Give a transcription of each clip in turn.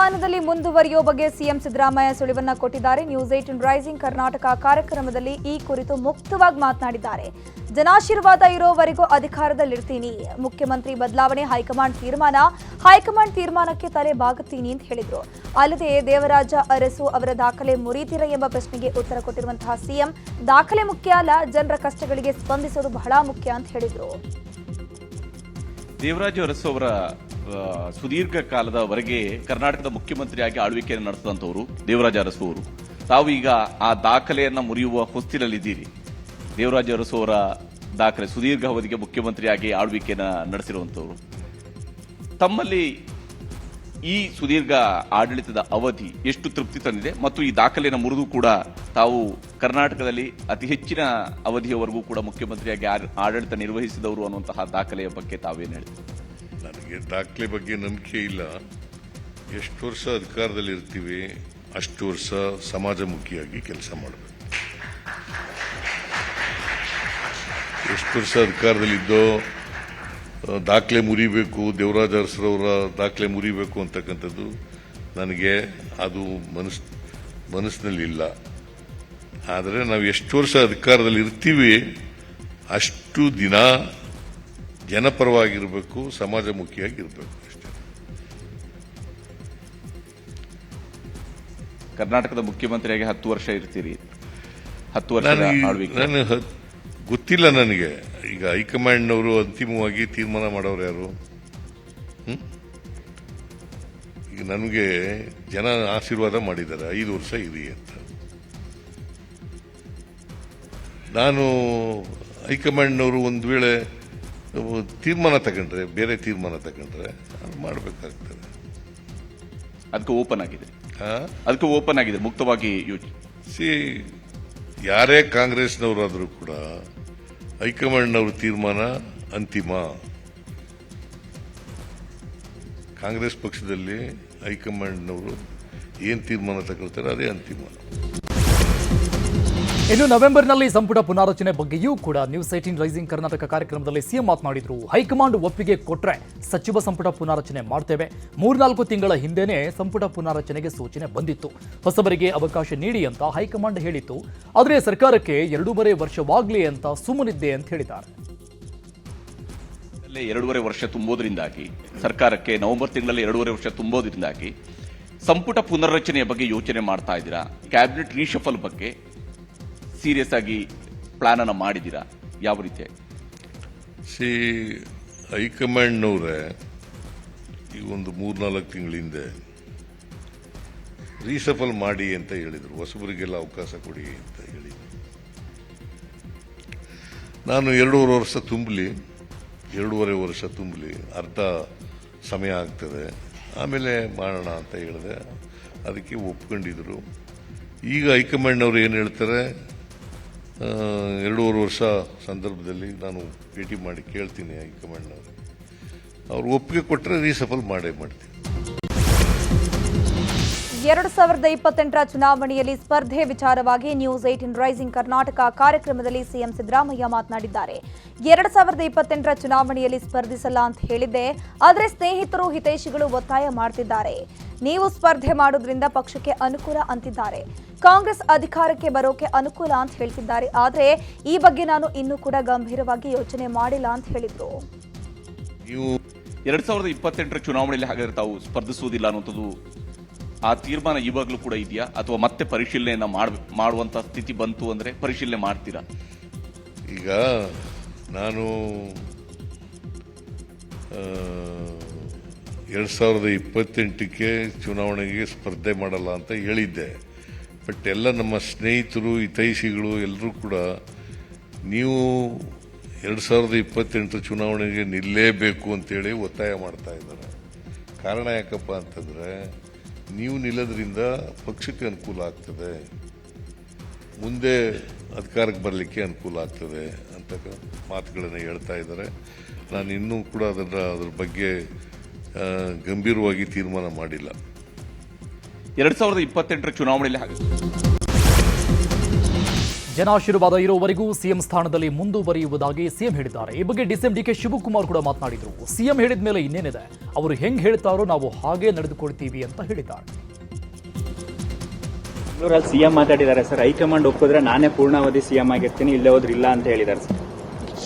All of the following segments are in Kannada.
ಸ್ಥಾನದಲ್ಲಿ ಮುಂದುವರಿಯೋ ಬಗ್ಗೆ ಸಿಎಂ ಸಿದ್ದರಾಮಯ್ಯ ಸುಳಿವನ್ನ ಕೊಟ್ಟಿದ್ದಾರೆ. ನ್ಯೂಸ್ ಏಟಿನ್ ರೈಸಿಂಗ್ ಕರ್ನಾಟಕ ಕಾರ್ಯಕ್ರಮದಲ್ಲಿ ಈ ಕುರಿತು ಮುಕ್ತವಾಗಿ ಮಾತನಾಡಿದ್ದಾರೆ. ಜನಾಶೀರ್ವಾದ ಇರೋವರೆಗೂ ಅಧಿಕಾರದಲ್ಲಿರ್ತೀನಿ. ಮುಖ್ಯಮಂತ್ರಿ ಬದಲಾವಣೆ ಹೈಕಮಾಂಡ್ ತೀರ್ಮಾನ, ಹೈಕಮಾಂಡ್ ತೀರ್ಮಾನಕ್ಕೆ ತಲೆ ಬಾಗುತ್ತೀನಿ ಅಂತ ಹೇಳಿದ್ರು. ಅಲ್ಲದೆ ದೇವರಾಜ ಅರಸು ಅವರ ದಾಖಲೆ ಮುರಿತೀರ ಎಂಬ ಪ್ರಶ್ನೆಗೆ ಉತ್ತರ ಕೊಟ್ಟಿರುವಂತಹ ಸಿಎಂ, ದಾಖಲೆ ಮುಖ್ಯ ಅಲ್ಲ, ಜನರ ಕಷ್ಟಗಳಿಗೆ ಸ್ಪಂದಿಸೋದು ಬಹಳ ಮುಖ್ಯ ಅಂತ ಹೇಳಿದ್ರು. ದೇವರಾಜ ಅರಸು ಅವರ ಸುದೀರ್ಘ ಕಾಲದವರೆಗೆ ಕರ್ನಾಟಕದ ಮುಖ್ಯಮಂತ್ರಿಯಾಗಿ ಆಳ್ವಿಕೆಯನ್ನು ನಡೆಸಿದಂಥವರು ದೇವರಾಜ ಅರಸು ಅವರು ತಾವು ಈಗ ಆ ದಾಖಲೆಯನ್ನು ಮುರಿಯುವ ಹೊಸ್ತಿಲಲ್ಲಿದ್ದೀರಿ. ದೇವರಾಜ ಅರಸು ಅವರ ದಾಖಲೆ, ಸುದೀರ್ಘ ಅವಧಿಗೆ ಮುಖ್ಯಮಂತ್ರಿಯಾಗಿ ಆಳ್ವಿಕೆಯನ್ನ ನಡೆಸಿರುವಂಥವ್ರು. ತಮ್ಮಲ್ಲಿ ಈ ಸುದೀರ್ಘ ಆಡಳಿತದ ಅವಧಿ ಎಷ್ಟು ತೃಪ್ತಿ ತಂದಿದೆ ಮತ್ತು ಈ ದಾಖಲೆಯನ್ನು ಮುರಿದು ಕೂಡ ತಾವು ಕರ್ನಾಟಕದಲ್ಲಿ ಅತಿ ಹೆಚ್ಚಿನ ಅವಧಿಯವರೆಗೂ ಕೂಡ ಮುಖ್ಯಮಂತ್ರಿಯಾಗಿ ಆಡಳಿತ ನಿರ್ವಹಿಸಿದವರು ಅನ್ನುವಂತಹ ದಾಖಲೆಯ ಬಗ್ಗೆ ತಾವೇನು ಹೇಳ್ತೀರಿ? ನನಗೆ ದಾಖಲೆ ಬಗ್ಗೆ ನಂಬಿಕೆ ಇಲ್ಲ. ಎಷ್ಟು ವರ್ಷ ಅಧಿಕಾರದಲ್ಲಿ ಇರ್ತೀವಿ, ಅಷ್ಟು ವರ್ಷ ಸಮಾಜಮುಖಿಯಾಗಿ ಕೆಲಸ ಮಾಡಬೇಕು. ಎಷ್ಟು ವರ್ಷ ಅಧಿಕಾರದಲ್ಲಿದ್ದೋ ದಾಖಲೆ ಮುರಿಬೇಕು ದೇವರಾಜ ಅರಸರವರ ದಾಖಲೆ ಮುರಿಬೇಕು ಅಂತಕ್ಕಂಥದ್ದು ನನಗೆ ಅದು ಮನಸ್ ಮನಸ್ಸಿನಲ್ಲಿಲ್ಲ ಆದರೆ ನಾವು ಎಷ್ಟು ವರ್ಷ ಅಧಿಕಾರದಲ್ಲಿ ಇರ್ತೀವಿ ಅಷ್ಟು ದಿನ ಜನಪರವಾಗಿರಬೇಕು ಸಮಾಜಮುಖಿಯಾಗಿರಬೇಕು ಅಷ್ಟೇ. ಕರ್ನಾಟಕದ ಮುಖ್ಯಮಂತ್ರಿಯಾಗಿ ಹತ್ತು ವರ್ಷ ಇರ್ತೀರಿ. ಹತ್ತು ವರ್ಷ ನಾನು ಗೊತ್ತಿಲ್ಲ ನನಗೆ. ಈಗ ಹೈಕಮಾಂಡ್ನವರು ಅಂತಿಮವಾಗಿ ತೀರ್ಮಾನ ಮಾಡೋರು ಯಾರು? ಈಗ ನನಗೆ ಜನ ಆಶೀರ್ವಾದ ಮಾಡಿದ್ದಾರೆ ಐದು ವರ್ಷ ಇರಿ ಅಂತ. ನಾನು ಹೈಕಮಾಂಡ್ನವರು ಒಂದು ವೇಳೆ ತೀರ್ಮಾನ ತಗೊಂಡ್ರೆ ಬೇರೆ ತೀರ್ಮಾನ ತಗೊಂಡ್ರೆ ಅದು ಮಾಡಬೇಕಾಗ್ತದೆ. ಅದಕ್ಕೆ ಓಪನ್ ಆಗಿದೆ. ಅದಕ್ಕೆ ಓಪನ್ ಆಗಿದೆ ಮುಕ್ತವಾಗಿ ಯೋಚನೆ ಸಿ ಯಾರೇ ಕಾಂಗ್ರೆಸ್ನವರಾದರೂ ಕೂಡ ಹೈಕಮಾಂಡ್ನವ್ರ ತೀರ್ಮಾನ ಅಂತಿಮ. ಕಾಂಗ್ರೆಸ್ ಪಕ್ಷದಲ್ಲಿ ಹೈಕಮಾಂಡ್ನವರು ಏನು ತೀರ್ಮಾನ ತಗೊಳ್ತಾರೆ ಅದೇ ಅಂತಿಮ. ಇನ್ನು ನವೆಂಬರ್ನಲ್ಲಿ ಸಂಪುಟ ಪುನಾರಚನೆ ಬಗ್ಗೆಯೂ ಕೂಡ ನ್ಯೂಸ್ ಏಟೀನ್ ರೈಸಿಂಗ್ ಕರ್ನಾಟಕ ಕಾರ್ಯಕ್ರಮದಲ್ಲಿ ಸಿಎಂ ಮಾತನಾಡಿದ್ರು. ಹೈಕಮಾಂಡ್ ಒಪ್ಪಿಗೆ ಕೊಟ್ರೆ ಸಚಿವ ಸಂಪುಟ ಪುನಾರಚನೆ ಮಾಡ್ತೇವೆ. ಮೂರ್ನಾಲ್ಕು ತಿಂಗಳ ಹಿಂದೆನೇ ಸಂಪುಟ ಪುನಾರಚನೆಗೆ ಸೂಚನೆ ಬಂದಿತ್ತು. ಹೊಸಬರಿಗೆ ಅವಕಾಶ ನೀಡಿ ಅಂತ ಹೈಕಮಾಂಡ್ ಹೇಳಿತ್ತು. ಆದರೆ ಸರ್ಕಾರಕ್ಕೆ ಎರಡೂವರೆ ವರ್ಷವಾಗ್ಲಿ ಅಂತ ಸುಮ್ಮನಿದ್ದೆ ಅಂತ ಹೇಳಿದ್ದಾರೆ. ಎರಡೂವರೆ ವರ್ಷ ತುಂಬೋದ್ರಿಂದಾಗಿ, ಸರ್ಕಾರಕ್ಕೆ ನವೆಂಬರ್ ತಿಂಗಳಲ್ಲಿ ಎರಡೂವರೆ ವರ್ಷ ತುಂಬೋದ್ರಿಂದಾಗಿ ಸಂಪುಟ ಪುನರ್ರಚನೆಯ ಬಗ್ಗೆ ಯೋಚನೆ ಮಾಡ್ತಾ ಇದ್ದೀರಾ? ಕ್ಯಾಬಿನೆಟ್ ರೀಶಫಲ್ ಬಗ್ಗೆ ಸೀರಿಯಸ್ ಆಗಿ ಪ್ಲಾನ್ ಅನ್ನ ಮಾಡಿದ್ದೀರಾ? ಯಾವ ರೀತಿ? ಸಿ ಹೈಕಮಾಂಡ್ನವ್ರೆ, ಈ ಒಂದು ಮೂರ್ನಾಲ್ಕು ತಿಂಗಳ ಹಿಂದೆ ರೀಸಫಲ್ ಮಾಡಿ ಅಂತ ಹೇಳಿದರು. ಹೊಸಬರಿಗೆಲ್ಲ ಅವಕಾಶ ಕೊಡಿ ಅಂತ ಹೇಳಿ ನಾನು ಎರಡೂವರೆ ವರ್ಷ ತುಂಬಲಿ, ಎರಡೂವರೆ ವರ್ಷ ತುಂಬಲಿ, ಅರ್ಧ ಸಮಯ ಆಗ್ತದೆ, ಆಮೇಲೆ ಮಾಡೋಣ ಅಂತ ಹೇಳಿದೆ. ಅದಕ್ಕೆ ಒಪ್ಕೊಂಡಿದ್ರು. ಈಗ ಹೈಕಮಾಂಡ್ನವ್ರು ಏನು ಹೇಳ್ತಾರೆ? ಎರಡೂವರೆ ವರ್ಷ ಸಂದರ್ಭದಲ್ಲಿ ನಾನು ಭೇಟಿ ಮಾಡಿ ಕೇಳ್ತೀನಿ ಹೈಕಮಾಂಡ್ನವ್ರು. ಅವ್ರು ಒಪ್ಪಿಗೆ ಕೊಟ್ಟರೆ ರೀಸಫಲ್ ಮಾಡೇ ಮಾಡ್ತೀನಿ. ಎರಡು ಸಾವಿರದ ಇಪ್ಪತ್ತೆಂಟರ ಚುನಾವಣೆಯಲ್ಲಿ ಸ್ಪರ್ಧೆ ವಿಚಾರವಾಗಿ ನ್ಯೂಸ್ ಏಟಿನ್ ರೈಸಿಂಗ್ ಕರ್ನಾಟಕ ಕಾರ್ಯಕ್ರಮದಲ್ಲಿ ಸಿಎಂ ಸಿದ್ದರಾಮಯ್ಯ ಮಾತನಾಡಿದ್ದಾರೆ. ಎರಡು ಸಾವಿರದ ಇಪ್ಪತ್ತೆಂಟರ ಚುನಾವಣೆಯಲ್ಲಿ ಸ್ಪರ್ಧಿಸಲ್ಲ ಅಂತ ಹೇಳಿದ್ದೆ. ಆದರೆ ಸ್ನೇಹಿತರು, ಹಿತೈಷಿಗಳು ಒತ್ತಾಯ ಮಾಡ್ತಿದ್ದಾರೆ. ನೀವು ಸ್ಪರ್ಧೆ ಮಾಡೋದ್ರಿಂದ ಪಕ್ಷಕ್ಕೆ ಅನುಕೂಲ ಅಂತಿದ್ದಾರೆ. ಕಾಂಗ್ರೆಸ್ ಅಧಿಕಾರಕ್ಕೆ ಬರೋಕೆ ಅನುಕೂಲ ಅಂತ ಹೇಳ್ತಿದ್ದಾರೆ. ಆದರೆ ಈ ಬಗ್ಗೆ ನಾನು ಇನ್ನೂ ಕೂಡ ಗಂಭೀರವಾಗಿ ಯೋಚನೆ ಮಾಡಿಲ್ಲ ಅಂತ ಹೇಳಿದ್ರು. ಎರಡ್ ಸಾವಿರದ ಇಪ್ಪತ್ತೆಂಟರ ಚುನಾವಣೆಯಲ್ಲಿ ಹಾಗಾದ್ರೆ ತಾವು ಸ್ಪರ್ಧಿಸುವುದಿಲ್ಲ ಅನ್ನುವಂಥದ್ದು ಆ ತೀರ್ಮಾನ ಇವಾಗಲೂ ಕೂಡ ಇದೆಯಾ? ಅಥವಾ ಮತ್ತೆ ಪರಿಶೀಲನೆಯನ್ನ ಮಾಡ್- ಮಾಡುವಂತ ಸ್ಥಿತಿ ಬಂತು ಅಂದ್ರೆ ಪರಿಶೀಲನೆ ಮಾಡ್ತೀರಾ? ಈಗ ನಾನು ಎರಡು ಸಾವಿರದ ಇಪ್ಪತ್ತೆಂಟಕ್ಕೆ ಚುನಾವಣೆಗೆ ಸ್ಪರ್ಧೆ ಮಾಡಲ್ಲ ಅಂತ ಹೇಳಿದ್ದೆ. ಬಟ್ ಎಲ್ಲ ನಮ್ಮ ಸ್ನೇಹಿತರು, ಹಿತೈಷಿಗಳು ಎಲ್ಲರೂ ಕೂಡ ನೀವು ಎರಡು ಸಾವಿರದ ಇಪ್ಪತ್ತೆಂಟು ಚುನಾವಣೆಗೆ ನಿಲ್ಲೇಬೇಕು ಅಂತೇಳಿ ಒತ್ತಾಯ ಮಾಡ್ತಾ ಇದ್ದಾರೆ. ಕಾರಣ ಯಾಕಪ್ಪ ಅಂತಂದ್ರೆ ನೀವು ನಿಲ್ಲೋದ್ರಿಂದ ಪಕ್ಷಕ್ಕೆ ಅನುಕೂಲ ಆಗ್ತದೆ. ಮುಂದೆ ಅಧಿಕಾರಕ್ಕೆ ಬರಲಿಕ್ಕೆ ಅನುಕೂಲ ಆಗ್ತದೆ ಅಂತ ಮಾತುಗಳನ್ನು ಹೇಳ್ತಾ ಇದ್ದಾರೆ. ನಾನು ಇನ್ನೂ ಕೂಡ ಅದರ ಅದ್ರ ಬಗ್ಗೆ ಗಂಭೀರವಾಗಿ ತೀರ್ಮಾನ ಮಾಡಿಲ್ಲ. ಎರಡು ಸಾವಿರದ ಇಪ್ಪತ್ತೆಂಟರ ಚುನಾವಣೆಯಲ್ಲಿ ಹಾಗೆ. ಜನಾಶೀರ್ವಾದ ಇರುವವರೆಗೂ ಸಿಎಂ ಸ್ಥಾನದಲ್ಲಿ ಮುಂದುವರಿಯುವುದಾಗಿ ಸಿಎಂ ಹೇಳಿದ್ದಾರೆ. ಈ ಬಗ್ಗೆ ಡಿಸಿಎಂ ಡಿಕೆ ಶಿವಕುಮಾರ್ ಕೂಡ ಮಾತನಾಡಿದರು. ಸಿಎಂ ಹೇಳಿದ ಮೇಲೆ ಇನ್ನೇನಿದೆ? ಅವರು ಹೆಂಗ್ ಹೇಳ್ತಾರೋ ನಾವು ಹಾಗೆ ನಡೆದುಕೊಳ್ತೀವಿ ಅಂತ ಹೇಳಿದ್ದಾರೆ. ಬೆಂಗಳೂರಲ್ಲಿ ಸಿಎಂ ಮಾತಾಡಿದ್ದಾರೆ ಸರ್. ಹೈಕಮಾಂಡ್ ಒಪ್ಪಿದ್ರೆ ನಾನೇ ಪೂರ್ಣಾವಧಿ ಸಿಎಂ ಆಗಿರ್ತೀನಿ ಇಲ್ಲೇ ಹೋದ್ರೆ ಇಲ್ಲ ಅಂತ ಹೇಳಿದ್ದಾರೆ ಸರ್.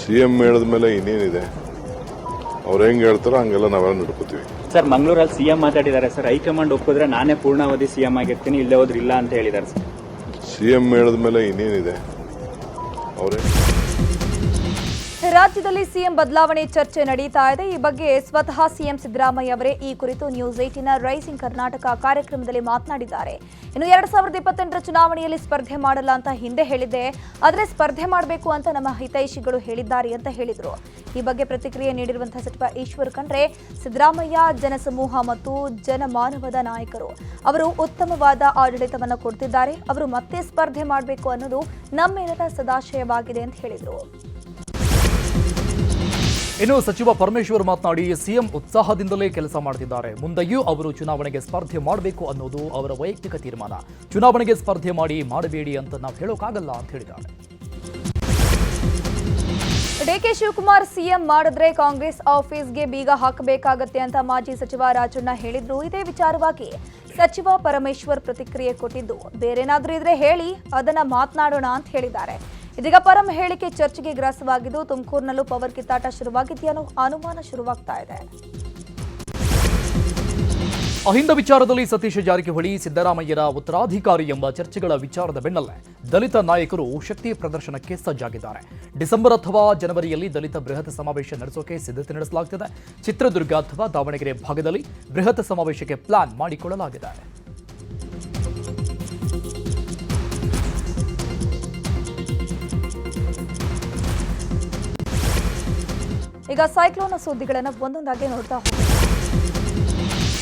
ಸಿಎಂ ಹೇಳಿದ ಮೇಲೆ ಇನ್ನೇನಿದೆ? ಅವ್ರು ಹೆಂಗ್ ಹೇಳ್ತಾರೋ ಹಂಗೆಲ್ಲ ನಾವೆಲ್ಲ ನಡ್ಕೋತೀವಿ. ಸರ್ ಮಂಗಳೂರಲ್ಲಿ ಸಿಎಂ ಮಾತಾಡಿದ್ದಾರೆ ಸರ್. ಹೈಕಮಾಂಡ್ ಒಪ್ಪಿದ್ರೆ ನಾನೇ ಪೂರ್ಣಾವಧಿ ಸಿಎಂ ಆಗಿರ್ತೀನಿ ಇಲ್ಲೇ ಹೋದ್ರೆ ಇಲ್ಲ ಅಂತ ಹೇಳಿದ್ದಾರೆ ಸರ್. ಸಿ ಎಂ ಹೇಳಿದ ಮೇಲೆ ಇನ್ನೇನಿದೆ? ಅವರೇ? ರಾಜ್ಯದಲ್ಲಿ ಸಿಎಂ ಬದಲಾವಣೆ ಚರ್ಚೆ ನಡೀತಾ ಇದೆ. ಈ ಬಗ್ಗೆ ಸ್ವತಃ ಸಿಎಂ ಸಿದ್ದರಾಮಯ್ಯ ಅವರೇ ಈ ಕುರಿತು ನ್ಯೂಸ್ ಏಟಿನ ರೈಸಿಂಗ್ ಕರ್ನಾಟಕ ಕಾರ್ಯಕ್ರಮದಲ್ಲಿ ಮಾತನಾಡಿದ್ದಾರೆ. ಇನ್ನು ಎರಡ್ ಸಾವಿರದ ಇಪ್ಪತ್ತೆಂಟರ ಚುನಾವಣೆಯಲ್ಲಿ ಸ್ಪರ್ಧೆ ಮಾಡಲ್ಲ ಅಂತ ಹಿಂದೆ ಹೇಳಿದ್ದೆ. ಆದರೆ ಸ್ಪರ್ಧೆ ಮಾಡಬೇಕು ಅಂತ ನಮ್ಮ ಹಿತೈಷಿಗಳು ಹೇಳಿದ್ದಾರೆ ಅಂತ ಹೇಳಿದರು. ಈ ಬಗ್ಗೆ ಪ್ರತಿಕ್ರಿಯೆ ನೀಡಿರುವಂತಹ ಸಚಿವ ಈಶ್ವರ್ ಖಂಡ್ರೆ, ಸಿದ್ದರಾಮಯ್ಯ ಜನಸಮೂಹ ಮತ್ತು ಜನಮಾನವದ ನಾಯಕರು. ಅವರು ಉತ್ತಮವಾದ ಆಡಳಿತವನ್ನು ಕೊಡ್ತಿದ್ದಾರೆ. ಅವರು ಮತ್ತೆ ಸ್ಪರ್ಧೆ ಮಾಡಬೇಕು ಅನ್ನೋದು ನಮ್ಮೆಲ್ಲರ ಸದಾಶಯವಾಗಿದೆ ಅಂತ ಹೇಳಿದರು. ಇನ್ನು ಸಚಿವ ಪರಮೇಶ್ವರ್ ಮಾತನಾಡಿ ಸಿಎಂ ಉತ್ಸಾಹದಿಂದಲೇ ಕೆಲಸ ಮಾಡುತ್ತಿದ್ದಾರೆ ಮುಂದೆಯೂ ಅವರು ಚುನಾವಣೆಗೆ ಸ್ಪರ್ಧೆ ಮಾಡಬೇಕು ಅನ್ನೋದು ಅವರ ವೈಯಕ್ತಿಕ ತೀರ್ಮಾನ. ಚುನಾವಣೆಗೆ ಸ್ಪರ್ಧೆ ಮಾಡಿ ಮಾಡಬೇಡಿ ಅಂತ ನಾವು ಹೇಳೋಕ್ಕಾಗಲ್ಲ ಅಂತ ಹೇಳಿದ್ದಾರೆ. ಡಿಕೆ ಶಿವಕುಮಾರ್ ಸಿಎಂ ಮಾಡಿದ್ರೆ ಕಾಂಗ್ರೆಸ್ ಆಫೀಸ್ಗೆ ಬೀಗ ಹಾಕಬೇಕಾಗತ್ತೆ ಅಂತ ಮಾಜಿ ಸಚಿವ ರಾಜಣ್ಣ ಹೇಳಿದ್ರು. ಇದೇ ವಿಚಾರವಾಗಿ ಸಚಿವ ಪರಮೇಶ್ವರ್ ಪ್ರತಿಕ್ರಿಯೆ ಕೊಟ್ಟಿದ್ದು. ಬೇರೇನಾದ್ರೂ ಇದ್ರೆ ಹೇಳಿ, ಅದನ್ನ ಮಾತನಾಡೋಣ ಅಂತ ಹೇಳಿದ್ದಾರೆ. ಇದೀಗ ಪರಂ ಹೇಳಿಕೆ ಚರ್ಚೆಗೆ ಗ್ರಾಸವಾಗಿದ್ದು ತುಮಕೂರಿನಲ್ಲೂ ಪವರ್ ಕಿತ್ತಾಟ ಶುರುವಾಗಿದೆಯಾ ಅನ್ನೋ ಅನುಮಾನ ಶುರುವಾಗ್ತಾ ಇದೆ. ಅಹಿಂದ ವಿಚಾರದಲ್ಲಿ ಸತೀಶ ಜಾರಕಿಹೊಳಿ, ಸಿದ್ದರಾಮಯ್ಯರ ಉತ್ತರಾಧಿಕಾರಿ ಎಂಬ ಚರ್ಚೆಗಳ ವಿಚಾರದ ಬೆನ್ನಲ್ಲೇ ದಲಿತ ನಾಯಕರು ಶಕ್ತಿ ಪ್ರದರ್ಶನಕ್ಕೆ ಸಜ್ಜಾಗಿದ್ದಾರೆ. ಡಿಸೆಂಬರ್ ಅಥವಾ ಜನವರಿಯಲ್ಲಿ ದಲಿತ ಬೃಹತ್ ಸಮಾವೇಶ ನಡೆಸೋಕೆ ಸಿದ್ಧತೆ ನಡೆಸಲಾಗುತ್ತಿದೆ ಚಿತ್ರದುರ್ಗ ಅಥವಾ ದಾವಣಗೆರೆ ಭಾಗದಲ್ಲಿ ಬೃಹತ್ ಸಮಾವೇಶಕ್ಕೆ ಪ್ಲಾನ್ ಮಾಡಿಕೊಳ್ಳಲಾಗಿದೆ. ಈಗ ಸೈಕ್ಲೋನ್ ಸುದ್ದಿಗಳನ್ನು ಒಂದೊಂದಾಗಿ ನೋಡ್ತಾ ಹೋಗೋಣ.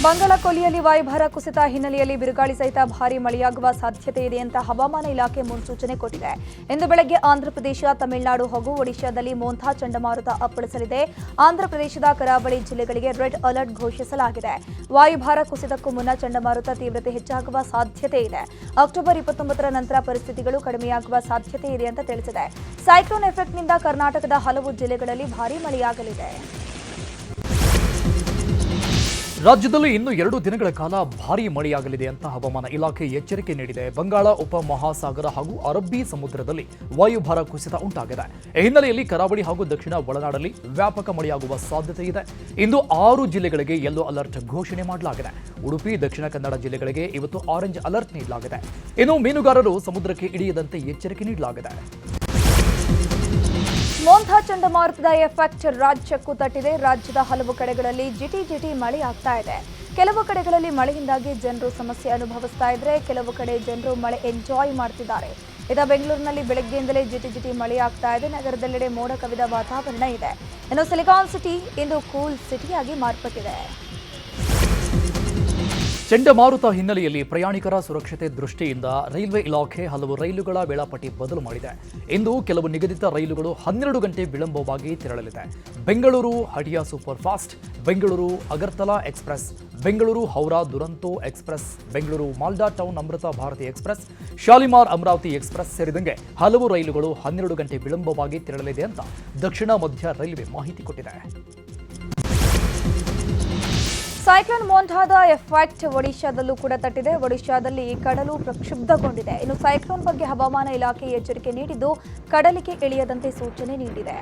ಬಂಗಾಳ ಕೊಲ್ಲಿಯಲ್ಲಿ ವಾಯುಭಾರ ಕುಸಿತ ಹಿನ್ನೆಲೆಯಲ್ಲಿ ಬಿರುಗಾಳಿ ಸಹಿತ ಭಾರೀ ಮಳೆಯಾಗುವ ಸಾಧ್ಯತೆ ಇದೆ ಅಂತ ಹವಾಮಾನ ಇಲಾಖೆ ಮುನ್ಸೂಚನೆ ಕೊಟ್ಟಿದೆ. ಇಂದು ಬೆಳಗ್ಗೆ ಆಂಧ್ರಪ್ರದೇಶ, ತಮಿಳುನಾಡು ಹಾಗೂ ಒಡಿಶಾದಲ್ಲಿ ಮೋಂಥಾ ಚಂಡಮಾರುತ ಅಪ್ಪಳಿಸಲಿದೆ. ಆಂಧ್ರಪ್ರದೇಶದ ಕರಾವಳಿ ಜಿಲ್ಲೆಗಳಿಗೆ ರೆಡ್ ಅಲರ್ಟ್ ಘೋಷಿಸಲಾಗಿದೆ. ವಾಯುಭಾರ ಕುಸಿತಕ್ಕೂ ಮುನ್ನ ಚಂಡಮಾರುತ ತೀವ್ರತೆ ಹೆಚ್ಚಾಗುವ ಸಾಧ್ಯತೆ ಇದೆ. ಅಕ್ಟೋಬರ್ ಇಪ್ಪತ್ತೊಂಬತ್ತರ ನಂತರ ಪರಿಸ್ಥಿತಿಗಳು ಕಡಿಮೆಯಾಗುವ ಸಾಧ್ಯತೆ ಇದೆ ಅಂತ ತಿಳಿಸಿದೆ. ಸೈಕ್ಲೋನ್ ಎಫೆಕ್ಟ್ನಿಂದ ಕರ್ನಾಟಕದ ಹಲವು ಜಿಲ್ಲೆಗಳಲ್ಲಿ ಭಾರೀ ಮಳೆಯಾಗಲಿದೆ. ರಾಜ್ಯದಲ್ಲಿ ಇನ್ನು ಎರಡು ದಿನಗಳ ಕಾಲ ಭಾರೀ ಮಳೆಯಾಗಲಿದೆ ಅಂತ ಹವಾಮಾನ ಇಲಾಖೆ ಎಚ್ಚರಿಕೆ ನೀಡಿದೆ. ಬಂಗಾಳ, ಉಪ ಮಹಾಸಾಗರ ಹಾಗೂ ಅರಬ್ಬಿ ಸಮುದ್ರದಲ್ಲಿ ವಾಯುಭಾರ ಕುಸಿತ ಉಂಟಾಗಿದೆ. ಈ ಹಿನ್ನೆಲೆಯಲ್ಲಿ ಕರಾವಳಿ ಹಾಗೂ ದಕ್ಷಿಣ ಒಳನಾಡಲ್ಲಿ ವ್ಯಾಪಕ ಮಳೆಯಾಗುವ ಸಾಧ್ಯತೆ ಇದೆ. ಇಂದು ಆರು ಜಿಲ್ಲೆಗಳಿಗೆ ಯೆಲ್ಲೋ ಅಲರ್ಟ್ ಘೋಷಣೆ ಮಾಡಲಾಗಿದೆ. ಉಡುಪಿ, ದಕ್ಷಿಣ ಕನ್ನಡ ಜಿಲ್ಲೆಗಳಿಗೆ ಇವತ್ತು ಆರೆಂಜ್ ಅಲರ್ಟ್ ನೀಡಲಾಗಿದೆ. ಇನ್ನು ಮೀನುಗಾರರು ಸಮುದ್ರಕ್ಕೆ ಇಳಿಯದಂತೆ ಎಚ್ಚರಿಕೆ ನೀಡಲಾಗಿದೆ. ಮೋಂಥಾ ಚಂಡಮಾರುತದ ಎಫೆಕ್ಟ್ ರಾಜ್ಯಕ್ಕೂ ತಟ್ಟಿದೆ. ರಾಜ್ಯದ ಹಲವು ಕಡೆಗಳಲ್ಲಿ ಜಿಟಿ ಜಿಟಿ ಮಳೆ ಆಗ್ತಾ ಇದೆ. ಕೆಲವು ಕಡೆಗಳಲ್ಲಿ ಮಳೆಯಿಂದಾಗಿ ಜನರು ಸಮಸ್ಯೆ ಅನುಭವಿಸ್ತಾ ಇದ್ರೆ ಕೆಲವು ಕಡೆ ಜನರು ಮಳೆ ಎಂಜಾಯ್ ಮಾಡ್ತಿದ್ದಾರೆ. ಇದ ಬೆಂಗಳೂರಿನಲ್ಲಿ ಬೆಳಗ್ಗೆಯಿಂದಲೇ ಜಿಟಿ ಜಿಟಿ ಮಳೆ ಆಗ್ತಾ ಇದೆ. ನಗರದೆಲ್ಲೆಡೆ ಮೋಡ ಕವಿದ ವಾತಾವರಣ ಇದೆ. ಇನ್ನು ಸಿಲಿಕಾನ್ ಸಿಟಿ ಇಂದು ಕೂಲ್ ಸಿಟಿಯಾಗಿ ಮಾರ್ಪಟ್ಟಿದೆ. ಚಂಡಮಾರುತ ಹಿನ್ನೆಲೆಯಲ್ಲಿ ಪ್ರಯಾಣಿಕರ ಸುರಕ್ಷತೆ ದೃಷ್ಟಿಯಿಂದ ರೈಲ್ವೆ ಇಲಾಖೆ ಹಲವು ರೈಲುಗಳ ವೇಳಾಪಟ್ಟಿ ಬದಲು ಮಾಡಿದೆ. ಇಂದು ಕೆಲವು ನಿಗದಿತ ರೈಲುಗಳು ಹನ್ನೆರಡು ಗಂಟೆ ವಿಳಂಬವಾಗಿ ತೆರಳಲಿದೆ. Bengaluru Hatia super fast Bengaluru Agartala express, Bengaluru Howrah Duronto express, Bengaluru Malda town Amrita Bharati express, Shalimar Amaravati express ಸೇರಿದಂತೆ ಹಲವು ರೈಲುಗಳು ಹನ್ನೆರಡು ಗಂಟೆ ವಿಳಂಬವಾಗಿ ತೆರಳಲಿದೆ ಅಂತ ದಕ್ಷಿಣ ಮಧ್ಯ ರೈಲ್ವೆ ಮಾಹಿತಿ ಕೊಟ್ಟಿದೆ. ಸೈಕ್ಲೋನ್ ಮೋಂಧಾದ ಎಫೆಕ್ಟ್ ಒಡಿಶಾದಲ್ಲೂ ಕೂಡ ತಟ್ಟಿದೆ. ಒಡಿಶಾದಲ್ಲಿ ಕಡಲು ಪ್ರಕ್ಷುಬ್ಧಗೊಂಡಿದೆ. ಇನ್ನು ಸೈಕ್ಲೋನ್ ಬಗ್ಗೆ ಹವಾಮಾನ ಇಲಾಖೆ ಎಚ್ಚರಿಕೆ ನೀಡಿದ್ದು, ಕಡಲಿಗೆ ಇಳಿಯದಂತೆ ಸೂಚನೆ ನೀಡಿದೆ.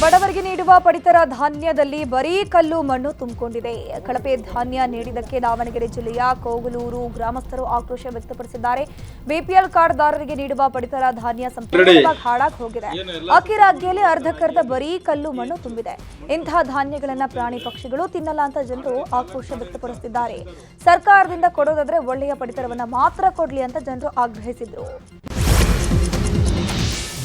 ಬಡವರಿಗೆ ನೀಡುವ ಪಡಿತರ ಧಾನ್ಯದಲ್ಲಿ ಬರೀ ಕಲ್ಲು ಮಣ್ಣು ತುಂಬಿಕೊಂಡಿದೆ. ಕಳಪೆ ಧಾನ್ಯ ನೀಡಿದ್ದಕ್ಕೆ ದಾವಣಗೆರೆ ಜಿಲ್ಲೆಯ ಕೋಗಲೂರು ಗ್ರಾಮಸ್ಥರು ಆಕ್ರೋಶ ವ್ಯಕ್ತಪಡಿಸಿದ್ದಾರೆ. ಬಿಪಿಎಲ್ ಕಾರ್ಡ್ದಾರರಿಗೆ ನೀಡುವ ಪಡಿತರ ಧಾನ್ಯ ಸಂಪೂರ್ಣವಾಗಿ ಹಾಳಾಗಿ ಹೋಗಿದೆ. ಅಕ್ಕಿ ರಾಜ್ಯದಲ್ಲಿ ಅರ್ಧಕ್ಕರ್ಧ ಬರೀ ಕಲ್ಲು ಮಣ್ಣು ತುಂಬಿದೆ. ಇಂತಹ ಧಾನ್ಯಗಳನ್ನ ಪ್ರಾಣಿ ಪಕ್ಷಿಗಳು ತಿನ್ನಲ್ಲ ಅಂತ ಜನರು ಆಕ್ರೋಶ ವ್ಯಕ್ತಪಡಿಸುತ್ತಿದ್ದಾರೆ ಸರ್ಕಾರದಿಂದ ಕೊಡೋದಾದ್ರೆ ಒಳ್ಳೆಯ ಪಡಿತರವನ್ನ ಮಾತ್ರ ಕೊಡ್ಲಿ ಅಂತ ಜನರು ಆಗ್ರಹಿಸಿದ್ರು.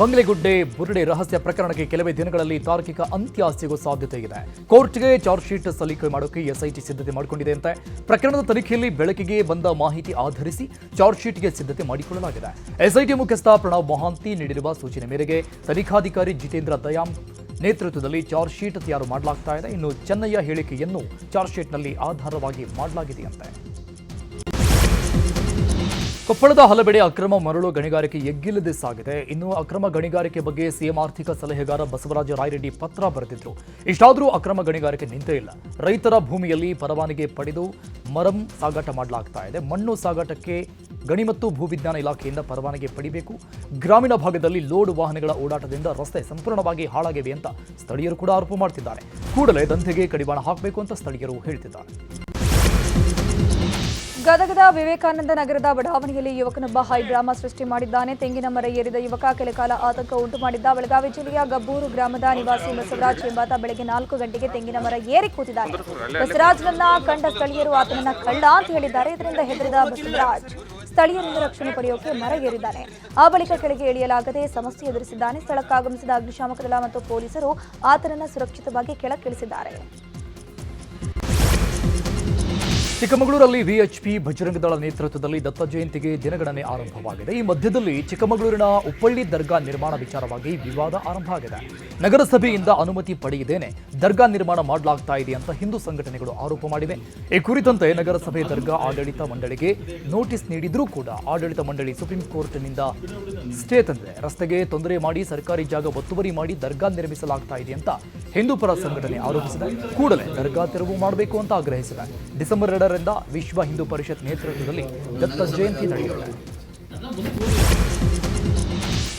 ಬಂಗ್ಲೆಗುಡ್ಡೆ ಬುರುಡೆ ರಹಸ್ಯ ಪ್ರಕರಣಕ್ಕೆ ಕೆಲವೇ ದಿನಗಳಲ್ಲಿ ತಾರ್ಕಿಕ ಅಂತ್ಯ ಸಿಗೋ ಸಾಧ್ಯತೆ ಇದೆ. ಕೋರ್ಟ್ಗೆ ಚಾರ್ಜ್ ಶೀಟ್ ಸಲ್ಲಿಕೆ ಮಾಡೋಕೆ ಎಸ್ಐಟಿ ಸಿದ್ಧತೆ ಮಾಡಿಕೊಂಡಿದೆ ಅಂತೆ. ಪ್ರಕರಣದ ತನಿಖೆಯಲ್ಲಿ ಬೆಳಕಿಗೆ ಬಂದ ಮಾಹಿತಿ ಆಧರಿಸಿ ಚಾರ್ಜ್ ಶೀಟ್ಗೆ ಸಿದ್ಧತೆ ಮಾಡಿಕೊಳ್ಳಲಾಗಿದೆ. ಎಸ್ಐಟಿ ಮುಖ್ಯಸ್ಥ ಪ್ರಣವ್ ಮೊಹಾಂತಿ ನೀಡಿರುವ ಸೂಚನೆ ಮೇರೆಗೆ ತನಿಖಾಧಿಕಾರಿ ಜಿತೇಂದ್ರ ದಯಾಮ್ ನೇತೃತ್ವದಲ್ಲಿ ಚಾರ್ಜ್ ಶೀಟ್ ತಯಾರು ಮಾಡಲಾಗ್ತಾ ಇದೆ. ಇನ್ನು ಚೆನ್ನಯ್ಯ ಹೇಳಿಕೆಯನ್ನು ಚಾರ್ಜ್ ಶೀಟ್ನಲ್ಲಿ ಆಧಾರವಾಗಿ ಮಾಡಲಾಗಿದೆಯಂತೆ ಕೊಪ್ಪಳದ ಹಲವೆಡೆ ಅಕ್ರಮ ಮರಳು ಗಣಿಗಾರಿಕೆ ಎಗ್ಗಿಲ್ಲದೆ ಸಾಗಿದೆ. ಇನ್ನು ಅಕ್ರಮ ಗಣಿಗಾರಿಕೆ ಬಗ್ಗೆ ಸಿಎಂ ಆರ್ಥಿಕ ಸಲಹೆಗಾರ ಬಸವರಾಜ ರಾಯರೆಡ್ಡಿ ಪತ್ರ ಬರೆದಿದ್ರು. ಇಷ್ಟಾದರೂ ಅಕ್ರಮ ಗಣಿಗಾರಿಕೆ ನಿಂತೇ ಇಲ್ಲ. ರೈತರ ಭೂಮಿಯಲ್ಲಿ ಪರವಾನಗಿ ಪಡೆದು ಮರಂ ಸಾಗಾಟ ಮಾಡಲಾಗ್ತಾ ಇದೆ. ಮಣ್ಣು ಸಾಗಾಟಕ್ಕೆ ಗಣಿ ಮತ್ತು ಭೂವಿಜ್ಞಾನ ಇಲಾಖೆಯಿಂದ ಪರವಾನಗಿ ಪಡಿಬೇಕು. ಗ್ರಾಮೀಣ ಭಾಗದಲ್ಲಿ ಲೋಡ್ ವಾಹನಗಳ ಓಡಾಟದಿಂದ ರಸ್ತೆ ಸಂಪೂರ್ಣವಾಗಿ ಹಾಳಾಗಿವೆ ಅಂತ ಸ್ಥಳೀಯರು ಕೂಡ ಆರೋಪ ಮಾಡ್ತಿದ್ದಾರೆ. ಕೂಡಲೇ ದಂಧೆಗೆ ಕಡಿವಾಣ ಹಾಕಬೇಕು ಅಂತ ಸ್ಥಳೀಯರು ಹೇಳ್ತಿದ್ದಾರೆ. ಗದಗದ ವಿವೇಕಾನಂದ ನಗರದ ಬಡಾವಣೆಯಲ್ಲಿ ಯುವಕನೊಬ್ಬ ಹೈ ಡ್ರಾಮಾ ಸೃಷ್ಟಿ ಮಾಡಿದ್ದಾನೆ. ತೆಂಗಿನ ಮರ ಏರಿದ ಯುವಕ ಕೆಲ ಕಾಲ ಆತಂಕ ಉಂಟು ಮಾಡಿದ್ದ ಬೆಳಗಾವಿ ಜಿಲ್ಲೆಯ ಗಬ್ಬೂರು ಗ್ರಾಮದ ನಿವಾಸಿ ಬಸವರಾಜ್ ಎಂಬಾತ ಬೆಳಗ್ಗೆ ನಾಲ್ಕು ಗಂಟೆಗೆ ತೆಂಗಿನ ಮರ ಏರಿ ಕೂತಿದ್ದಾನೆ. ಬಸವರಾಜ್ನನ್ನ ಕಂಡ ಸ್ಥಳೀಯರು ಆತನನ್ನ ಕಳ್ಳ ಅಂತ ಹೇಳಿದ್ದಾರೆ. ಇದರಿಂದ ಹೆದರಿದ ಬಸವರಾಜ್ ಸ್ಥಳೀಯರಿಂದ ರಕ್ಷಣೆ ಪಡೆಯೋಕೆ ಮರ ಏರಿದ್ದಾನೆ. ಆ ಬಳಿಕ ಕೆಳಗೆ ಇಳಿಯಲಾಗದೆ ಸಮಸ್ಯೆ ಎದುರಿಸಿದ್ದಾನೆ. ಸ್ಥಳಕ್ಕಾಗಮಿಸಿದ ಅಗ್ನಿಶಾಮಕ ದಳ ಮತ್ತು ಪೊಲೀಸರು ಆತನನ್ನ ಸುರಕ್ಷಿತವಾಗಿ ಕೆಳಕ್ಕಿಳಿಸಿದ್ದಾರೆ. ಚಿಕ್ಕಮಗಳೂರಲ್ಲಿ ವಿಎಚ್ಪಿ ಭಜರಂಗದಳ ನೇತೃತ್ವದಲ್ಲಿ ದತ್ತ ಜಯಂತಿಗೆ ದಿನಗಣನೆ ಆರಂಭವಾಗಿದೆ. ಈ ಮಧ್ಯದಲ್ಲಿ ಚಿಕ್ಕಮಗಳೂರಿನ ಉಪ್ಪಳ್ಳಿ ದರ್ಗಾ ನಿರ್ಮಾಣ ವಿಚಾರವಾಗಿ ವಿವಾದ ಆರಂಭ ಆಗಿದೆ. ನಗರಸಭೆಯಿಂದ ಅನುಮತಿ ಪಡೆಯದೇನೆ. ದರ್ಗಾ ನಿರ್ಮಾಣ ಮಾಡಲಾಗ್ತಾ ಇದೆ ಅಂತ ಹಿಂದೂ ಸಂಘಟನೆಗಳು ಆರೋಪ ಮಾಡಿವೆ. ಈ ಕುರಿತಂತೆ ನಗರಸಭೆ ದರ್ಗಾ ಆಡಳಿತ ಮಂಡಳಿಗೆ ನೋಟಿಸ್ ನೀಡಿದರೂ ಕೂಡ ಆಡಳಿತ ಮಂಡಳಿ ಸುಪ್ರೀಂ ಕೋರ್ಟ್ನಿಂದ ಸ್ಟೇ ತಂದಿದೆ. ರಸ್ತೆಗೆ ತೊಂದರೆ ಮಾಡಿ ಸರ್ಕಾರಿ ಜಾಗ ಒತ್ತುವರಿ ಮಾಡಿ ದರ್ಗಾ ನಿರ್ಮಿಸಲಾಗ್ತಾ ಇದೆ ಅಂತ ಹಿಂದೂ ಪರ ಸಂಘಟನೆ ಆರೋಪಿಸಿದೆ. ಕೂಡಲೇ ದರ್ಗಾ ತೆರವು ಮಾಡಬೇಕು ಅಂತ ಆಗ್ರಹಿಸಿದೆ. ಡಿಸೆಂಬರ್ ಎರಡರಿಂದ ವಿಶ್ವ ಹಿಂದೂ ಪರಿಷತ್ ನೇತೃತ್ವದಲ್ಲಿ ದತ್ತ ಜಯಂತಿ ನಡೆಯಲಿದೆ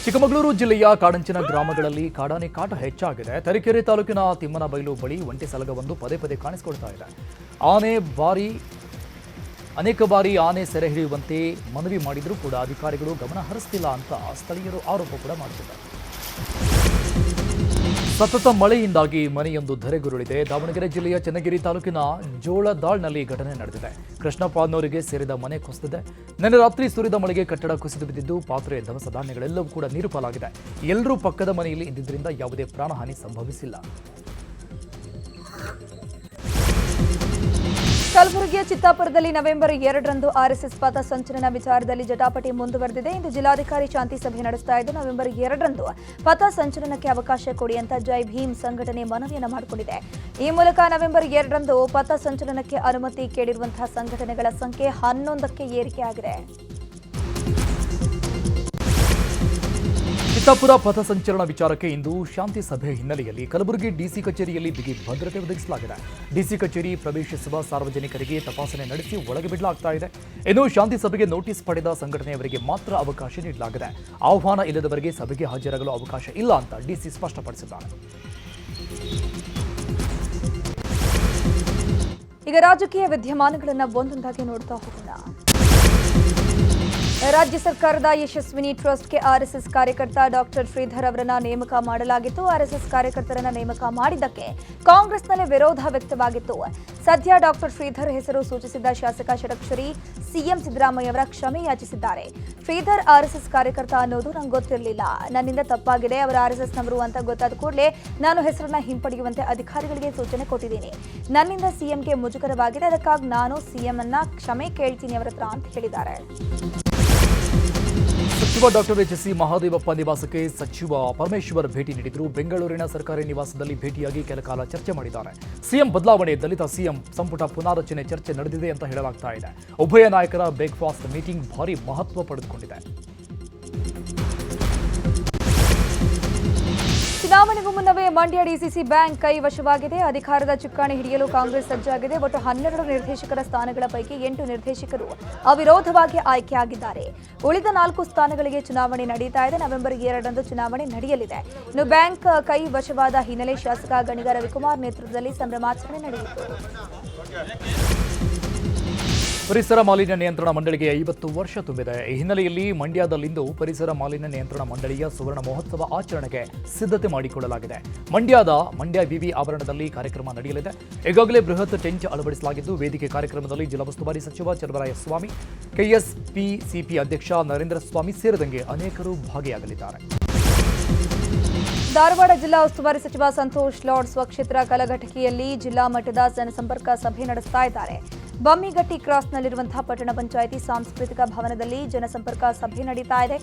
ಚಿಕ್ಕಮಗಳೂರು ಜಿಲ್ಲೆಯ ಕಾಡಂಚಿನ ಗ್ರಾಮಗಳಲ್ಲಿ ಕಾಡಾನೆ ಕಾಟ ಹೆಚ್ಚಾಗಿದೆ. ತರೀಕೆರೆ ತಾಲೂಕಿನ ತಿಮ್ಮನಬೈಲು ಬಳಿ ಒಂಟಿ ಸಲಗವೊಂದು ಪದೇ ಪದೇ ಕಾಣಿಸಿಕೊಳ್ತಾ ಇದೆ. ಆನೆ ಬಾರಿ, ಅನೇಕ ಬಾರಿ ಆನೆ ಸೆರೆ ಹಿಡಿಯುವಂತೆ ಮನವಿ ಮಾಡಿದರೂ ಕೂಡ ಅಧಿಕಾರಿಗಳು ಗಮನ ಹರಿಸ್ತಿಲ್ಲ ಅಂತ ಸ್ಥಳೀಯರು ಆರೋಪ ಕೂಡ ಮಾಡುತ್ತಿದ್ದಾರೆ. ಸತತ ಮಳೆಯಿಂದಾಗಿ ಮನೆಯೊಂದು ಧರೆಗುರುಳಿದೆ. ದಾವಣಗೆರೆ ಜಿಲ್ಲೆಯ ಚನ್ನಗಿರಿ ತಾಲೂಕಿನ ಜೋಳದಾಳ್ನಲ್ಲಿ ಘಟನೆ ನಡೆದಿದೆ. ಕೃಷ್ಣಪ್ಪ ಸೇರಿದ ಮನೆ ಕುಸಿದಿದೆ. ನಿನ್ನೆ ರಾತ್ರಿ ಸುರಿದ ಮಳೆಗೆ ಕಟ್ಟಡ ಕುಸಿದು ಬಿದ್ದಿದ್ದು ಪಾತ್ರೆ ದವಸ ಧಾನ್ಯಗಳೆಲ್ಲವೂ ಕೂಡ ನೀರು ಪಾಲಾಗಿದೆ ಎಲ್ಲರೂ ಪಕ್ಕದ ಮನೆಯಲ್ಲಿ ಇದ್ದಿದ್ದರಿಂದ ಯಾವುದೇ ಪ್ರಾಣಹಾನಿ ಸಂಭವಿಸಿಲ್ಲ. ಕಲಬುರಗಿಯ ಚಿತ್ತಾಪುರದಲ್ಲಿ ನವೆಂಬರ್ ಎರಡರಂದು ಆರ್ಎಸ್ಎಸ್ ಪಥ ಸಂಚಲನ ವಿಚಾರದಲ್ಲಿ ಜಟಾಪಟಿ ಮುಂದುವರೆದಿದೆ. ಇಂದು ಜಿಲ್ಲಾಧಿಕಾರಿ ಶಾಂತಿ ಸಭೆ ನಡೆಸ್ತಾ ಇದ್ದು, ನವೆಂಬರ್ ಎರಡರಂದು ಪಥ ಸಂಚಲನಕ್ಕೆ ಅವಕಾಶ ಕೊಡಿ ಅಂತ ಜೈ ಭೀಮ್ ಸಂಘಟನೆ ಮನವಿಯನ್ನು ಮಾಡಿಕೊಂಡಿದೆ. ಈ ಮೂಲಕ ನವೆಂಬರ್ ಎರಡರಂದು ಪಥ ಸಂಚಲನಕ್ಕೆ ಅನುಮತಿ ಕೇಳಿರುವಂತಹ ಸಂಘಟನೆಗಳ ಸಂಖ್ಯೆ ಹನ್ನೊಂದಕ್ಕೆ ಏರಿಕೆಯಾಗಿದೆ. ಚಿತ್ತಾಪುರ ಪಥಸಂಚಲನ ವಿಚಾರಕ್ಕೆ ಇಂದು ಶಾಂತಿ ಸಭೆ ಹಿನ್ನೆಲೆಯಲ್ಲಿ ಕಲಬುರಗಿ ಡಿಸಿ ಕಚೇರಿಯಲ್ಲಿ ಬಿಗಿ ಭದ್ರತೆ ಒದಗಿಸಲಾಗಿದೆ. ಡಿಸಿ ಕಚೇರಿ ಪ್ರವೇಶಿಸುವ ಸಾರ್ವಜನಿಕರಿಗೆ ತಪಾಸಣೆ ನಡೆಸಿ ಒಳಗೆ ಬಿಡಲಾಗ್ತಾ ಇದೆ. ಇನ್ನು ಶಾಂತಿ ಸಭೆಗೆ ನೋಟಿಸ್ ಪಡೆದ ಸಂಘಟನೆಯವರಿಗೆ ಮಾತ್ರ ಅವಕಾಶ ನೀಡಲಾಗಿದೆ. ಆಹ್ವಾನ ಇಲ್ಲದವರಿಗೆ ಸಭೆಗೆ ಹಾಜರಾಗಲು ಅವಕಾಶ ಇಲ್ಲ ಅಂತ ಡಿಸಿ ಸ್ಪಷ್ಟಪಡಿಸಿದ್ದಾರೆ. ಈಗ ರಾಜಕೀಯ ವಿದ್ಯಮಾನಗಳನ್ನು ಒಂದೊಂದಾಗಿ ನೋಡ್ತಾ ಹೋಗೋಣ. ರಾಜ್ಯ ಸರ್ಕಾರದ ಯಶಸ್ವಿನಿ ಟ್ರಸ್ಟ್ಗೆ ಆರ್ಎಸ್ಎಸ್ ಕಾರ್ಯಕರ್ತ ಡಾಕ್ಟರ್ ಶ್ರೀಧರ್ ಅವರನ್ನ ನೇಮಕ ಮಾಡಲಾಗಿತ್ತು. ಆರ್ಎಸ್ಎಸ್ ಕಾರ್ಯಕರ್ತರನ್ನ ನೇಮಕ ಮಾಡಿದ್ದಕ್ಕೆ ಕಾಂಗ್ರೆಸ್ನಲ್ಲಿ ವಿರೋಧ ವ್ಯಕ್ತವಾಗಿತ್ತು. ಸದ್ಯ ಡಾಕ್ಟರ್ ಶ್ರೀಧರ್ ಹೆಸರು ಸೂಚಿಸಿದ್ದ ಶಾಸಕ ಷಡಕ್ಷರಿ ಸಿಎಂ ಸಿದ್ದರಾಮಯ್ಯ ಅವರ ಕ್ಷಮೆ ಯಾಚಿಸಿದ್ದಾರೆ. ಶ್ರೀಧರ್ ಆರ್ಎಸ್ಎಸ್ ಕಾರ್ಯಕರ್ತ ಅನ್ನೋದು ನಂಗೆ ಗೊತ್ತಿರಲಿಲ್ಲ. ನನ್ನಿಂದ ತಪ್ಪಾಗಿದೆ, ಅವರು ಆರ್ಎಸ್ಎಸ್ನವರು ಅಂತ ಗೊತ್ತಾದ ಕೂಡಲೇ ನಾನು ಹೆಸರನ್ನ ಹಿಂಪಡೆಯುವಂತೆ ಅಧಿಕಾರಿಗಳಿಗೆ ಸೂಚನೆ ಕೊಟ್ಟಿದ್ದೀನಿ. ನನ್ನಿಂದ ಸಿಎಂಗೆ ಮುಜುಗರವಾಗಿದೆ, ಅದಕ್ಕಾಗಿ ನಾನು ಸಿಎಂ ಅನ್ನ ಕ್ಷಮೆ ಕೇಳ್ತೀನಿ ಅವರ ಹತ್ರ ಅಂತ ಹೇಳಿದ್ದಾರೆ. ಸಚಿವ ಡಾಕ್ಟರ್ ಎಚ್ ಸಿ ಮಹಾದೇವಪ್ಪ ನಿವಾಸಕ್ಕೆ ಸಚಿವ ಪರಮೇಶ್ವರ್ ಭೇಟಿ ನೀಡಿದ್ರು. ಬೆಂಗಳೂರಿನ ಸರ್ಕಾರಿ ನಿವಾಸದಲ್ಲಿ ಭೇಟಿಯಾಗಿ ಕೆಲ ಕಾಲ ಚರ್ಚೆ ಮಾಡಿದ್ದಾರೆ. ಸಿಎಂ ಬದಲಾವಣೆ, ದಲಿತ ಸಿಎಂ ಸಂಪುಟ ಪುನಾರಚನೆ ಚರ್ಚೆ ನಡೆದಿದೆ ಅಂತ ಹೇಳಲಾಗ್ತಾ ಇದೆ. ಉಭಯ ನಾಯಕರ ಬ್ರೇಕ್ಫಾಸ್ಟ್ ಮೀಟಿಂಗ್ ಭಾರಿ ಮಹತ್ವ ಪಡೆದುಕೊಂಡಿದೆ. ಚುನಾವಣೆಗೂ ಮುನ್ನವೇ ಮಂಡ್ಯ ಡಿಸಿಸಿ ಬ್ಯಾಂಕ್ ಕೈ ವಶವಾಗಿದೆ ಅಧಿಕಾರದ ಚುಕ್ಕಾಣಿ ಹಿಡಿಯಲು ಕಾಂಗ್ರೆಸ್ ಸಜ್ಜಾಗಿದೆ. ಒಟ್ಟು ಹನ್ನೆರಡು ನಿರ್ದೇಶಕರ ಸ್ಥಾನಗಳ ಪೈಕಿ ಎಂಟು ನಿರ್ದೇಶಕರು ಅವಿರೋಧವಾಗಿ ಆಯ್ಕೆಯಾಗಿದ್ದಾರೆ. ಉಳಿದ ನಾಲ್ಕು ಸ್ಥಾನಗಳಿಗೆ ಚುನಾವಣೆ ನಡೆಯುತ್ತಾ ಇದೆ. ನವೆಂಬರ್ ಎರಡರಂದು ಚುನಾವಣೆ ನಡೆಯಲಿದೆ. ಇನ್ನು ಬ್ಯಾಂಕ್ ಕೈ ವಶವಾದ ಹಿನ್ನೆಲೆ ಶಾಸಕ ಗಣಿಗ ರವಿಕುಮಾರ್ ನೇತೃತ್ವದಲ್ಲಿ ಸಂಭ್ರಮಾಚರಣೆ ನಡೆಯಿತು. ಪರಿಸರ ಮಾಲಿನ್ಯ ನಿಯಂತ್ರಣ ಮಂಡಳಿಗೆ ಐವತ್ತು ವರ್ಷ ತುಂಬಿದೆ. ಈ ಹಿನ್ನೆಲೆಯಲ್ಲಿ ಮಂಡ್ಯದಲ್ಲಿಂದು ಪರಿಸರ ಮಾಲಿನ್ಯ ನಿಯಂತ್ರಣ ಮಂಡಳಿಯ ಸುವರ್ಣ ಮಹೋತ್ಸವ ಆಚರಣೆಗೆ ಸಿದ್ಧತೆ ಮಾಡಿಕೊಳ್ಳಲಾಗಿದೆ. ಮಂಡ್ಯದ ಮಂಡ್ಯ ವಿವಿ ಆವರಣದಲ್ಲಿ ಕಾರ್ಯಕ್ರಮ ನಡೆಯಲಿದೆ. ಈಗಾಗಲೇ ಬೃಹತ್ ಟೆಂಟ್ ಅಳವಡಿಸಲಾಗಿದ್ದು, ವೇದಿಕೆ ಕಾರ್ಯಕ್ರಮದಲ್ಲಿ ಜಿಲ್ಲಾ ಉಸ್ತುವಾರಿ ಸಚಿವ ಚಲುವರಾಯಸ್ವಾಮಿ ಕೆಎಸ್ಪಿಸಿಪಿ ಅಧ್ಯಕ್ಷ ನರೇಂದ್ರ ಸ್ವಾಮಿ ಸೇರಿದಂತೆ ಅನೇಕರು ಭಾಗಿಯಾಗಲಿದ್ದಾರೆ. ಧಾರವಾಡ ಜಿಲ್ಲಾ ಉಸ್ತುವಾರಿ ಸಚಿವ ಸಂತೋಷ್ ಲಾರ್ಡ್ ಸ್ವಕ್ಷೇತ್ರ ಕಲಘಟಕಿಯಲ್ಲಿ ಜಿಲ್ಲಾ ಮಟ್ಟದ ಜನಸಂಪರ್ಕ ಸಭೆ ನಡೆಸ್ತಾ ಇದ್ದಾರೆ. ಬಮ್ಮಿಗಟ್ಟಿ ಕ್ರಾಸ್ನಲ್ಲಿರುವಂತಹ ಪಟ್ಟಣ ಪಂಚಾಯಿತಿ ಸಾಂಸ್ಕೃತಿಕ ಭವನದಲ್ಲಿ ಜನಸಂಪರ್ಕ ಸಭೆ ನಡೀತಾ ಇದೆ.